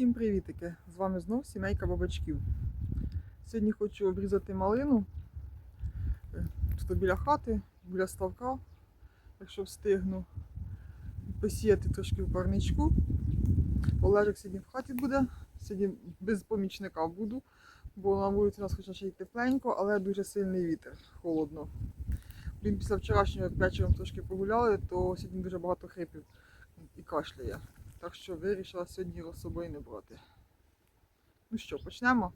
Всім привітики! З вами знов сімейка бабачків. Сьогодні хочу обрізати малину е, тут біля хати, біля ставка, якщо встигну. Посіяти трошки в парничку. Олежик сьогодні в хаті буде, сьогодні без помічника буду, бо на вулиці у нас хоча ще й тепленько, але дуже сильний вітер, холодно. Блін, після вчорашнього як вечором трошки погуляли, то сьогодні дуже багато хрипів і кашляє. Так що вирішила сьогодні його з собою не брати. Ну що, почнемо?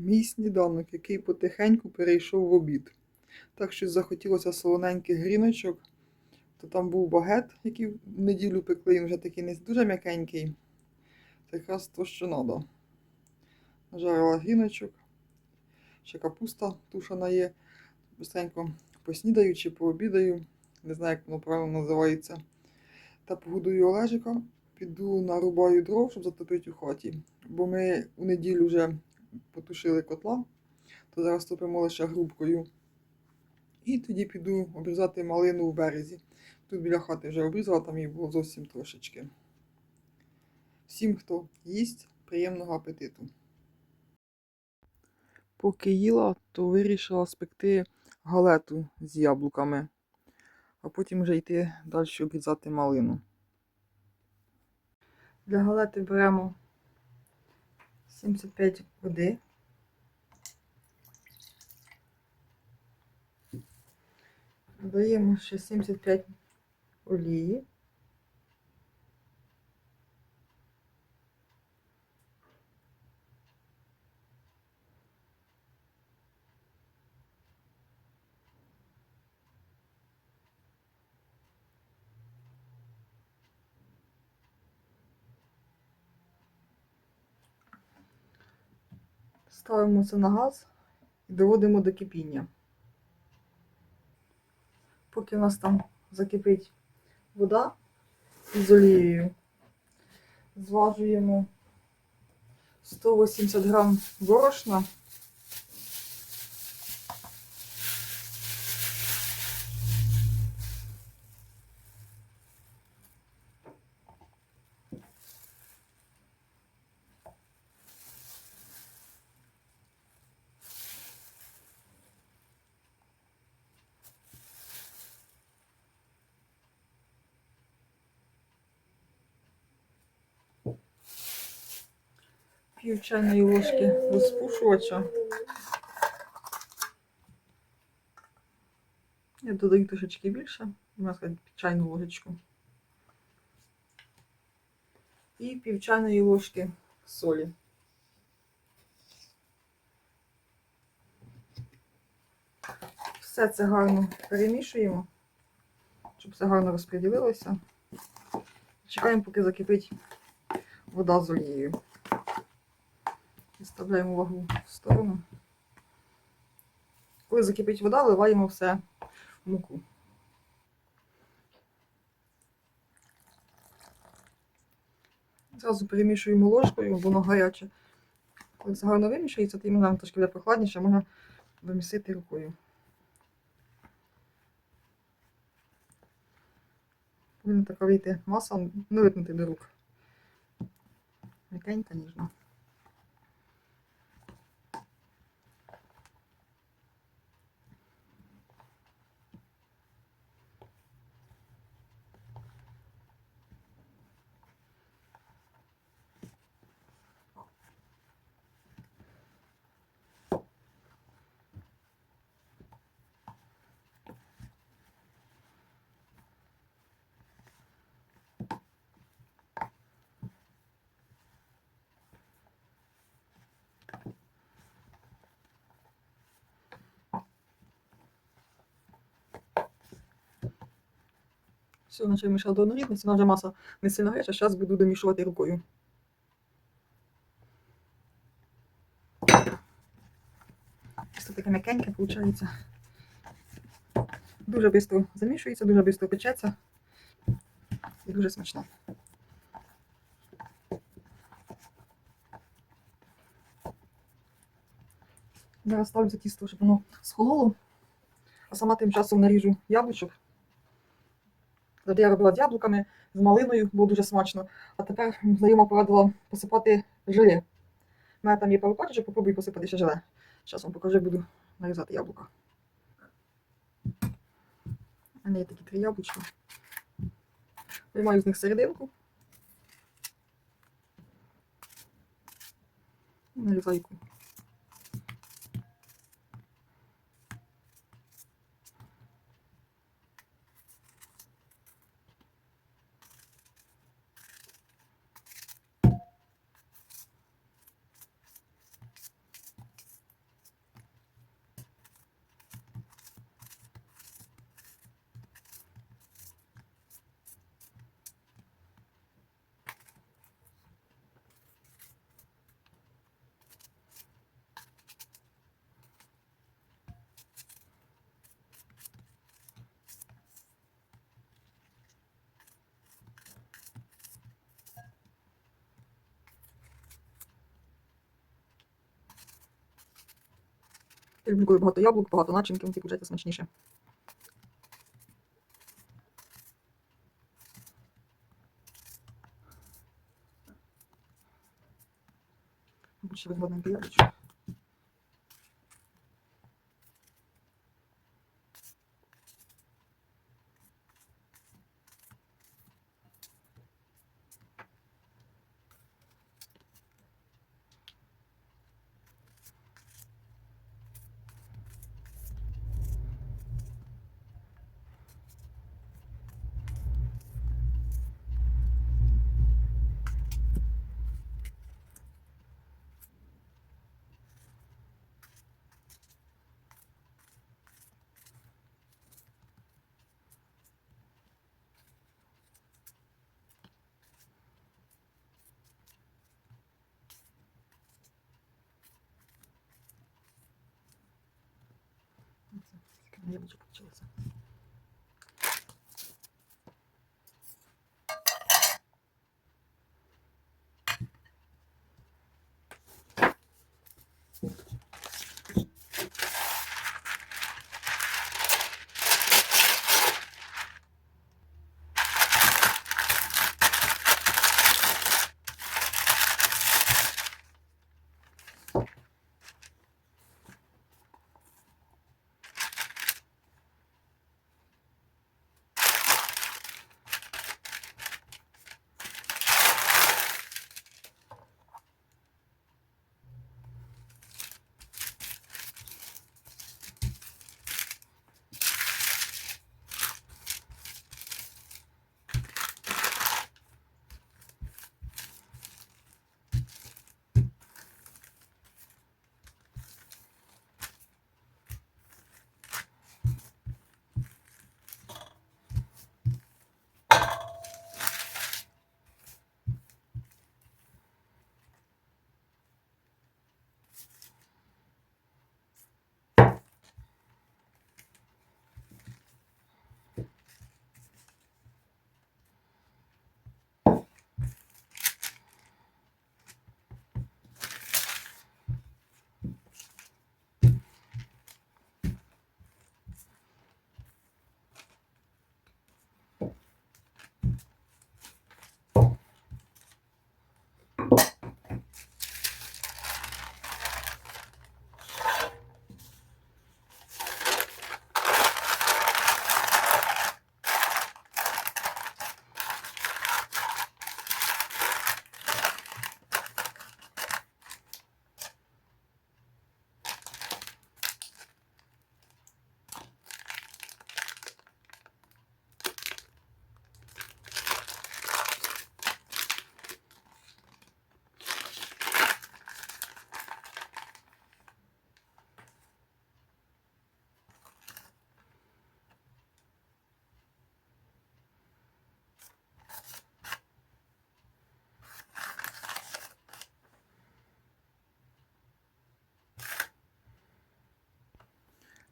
Мій сніданок, який потихеньку перейшов в обід. Так що захотілося солоненьких гріночок, то там був багет, який в неділю пекли, він вже такий не дуже м'якенький. Це якраз то, що треба. Нажарила гріночок, ще капуста тушена є. Быстренько поснідаю чи пообідаю, не знаю, як воно правильно називається. Та погодую Олежика, піду нарубаю дров, щоб затопити у хаті. Бо ми у неділю вже потушили котла, то зараз топимо лише грубкою. І тоді піду обрізати малину в березі. Тут біля хати вже обрізала, там її було зовсім трошечки. Всім, хто їсть, приємного апетиту. Поки їла, то вирішила спекти галету з яблуками, а потім вже йти далі обрізати малину. Для галети беремо 75 води. Додаємо ще 75 олії. Ставимо це на газ і доводимо до кипіння. Поки у нас там закипить вода з олією, зважуємо 180 грам борошна. Пів чайної ложки розпушувача. Я додаю трошечки більше, можна сказати, чайну ложечку. і пів чайної ложки солі. Все це гарно перемішуємо, щоб все гарно розподілилося. Чекаємо, поки закипить вода з олією. Відставляємо вагу в сторону. Коли закипить вода, вливаємо все в муку. Зразу перемішуємо ложкою, воно гаряче. Коли все гарно вимішується, тоді нам трошки буде прохладніше, можна вимісити рукою. Повинна така вийти маса, не липнути до рук. М'якенька, ніжна. Все, наче мішав до однорідності, вона вже маса не сильно гаряча, зараз буду домішувати рукою. Це таке м'якеньке виходить. Дуже швидко замішується, дуже швидко печеться і дуже смачно. Зараз ставлю за тісто, щоб воно схололо, а сама тим часом наріжу яблучок. Завжди я робила з яблуками, з малиною, було дуже смачно. А тепер знайома порадила посипати желе. У мене там є пару пачечок, попробую посипати ще желе. Зараз вам покажу, буду нарізати яблука. У мене є такі три яблучка. Виймаю з них серединку. І нарізаю Люблю, багато яблук, багато начинки, вони виходить смачніше. Ще вигодненьке яблучко. Hayır, çok güzel.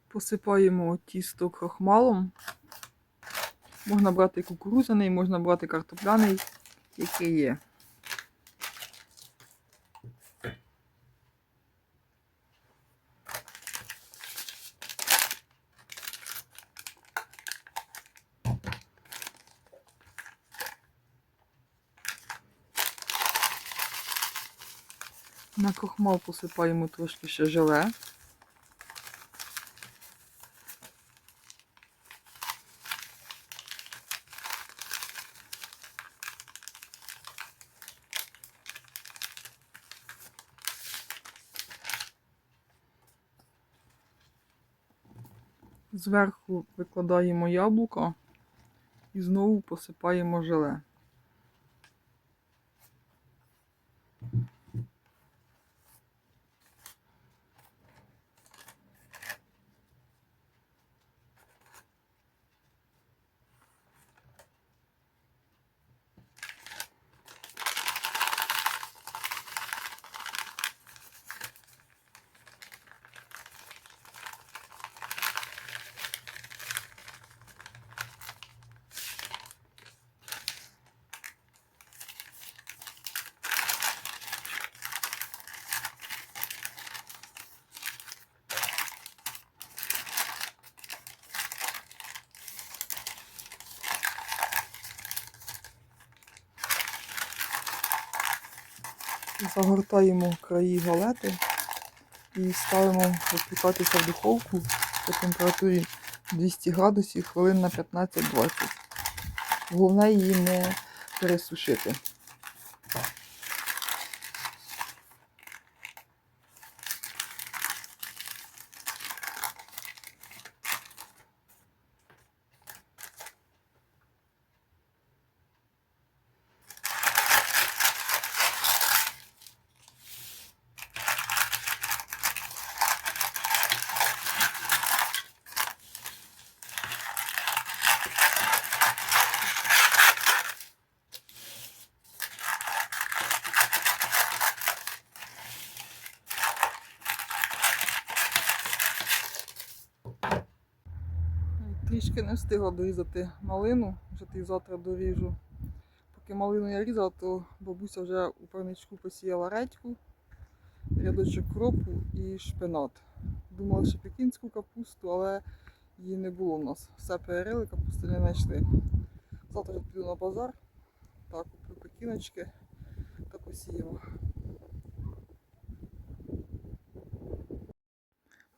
Посипаємо тісто крохмалом. Можна брати кукурудзяний, можна брати картопляний, який є. На крохмал посипаємо трошки ще желе. Зверху викладаємо яблуко і знову посипаємо желе. Загортаємо краї галети і ставимо випікатися в духовку по температурі 200 градусів хвилин на 15-20. Головне її не пересушити. Трішки не встигла дорізати малину, вже ти завтра доріжу. Поки малину я різала, то бабуся вже у парничку посіяла редьку, рядочок кропу і шпинат. Думала, що пекінську капусту, але її не було в нас. Все перерили, капусти не знайшли. Завтра піду на базар, так, куплю пекіночки та посіємо.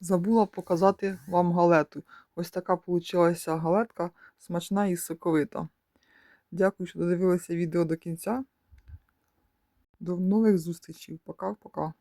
Забула показати вам галету. Ось така вийшла галетка, смачна і соковита. Дякую, що додивилися відео до кінця. До нових зустрічей. Пока-пока.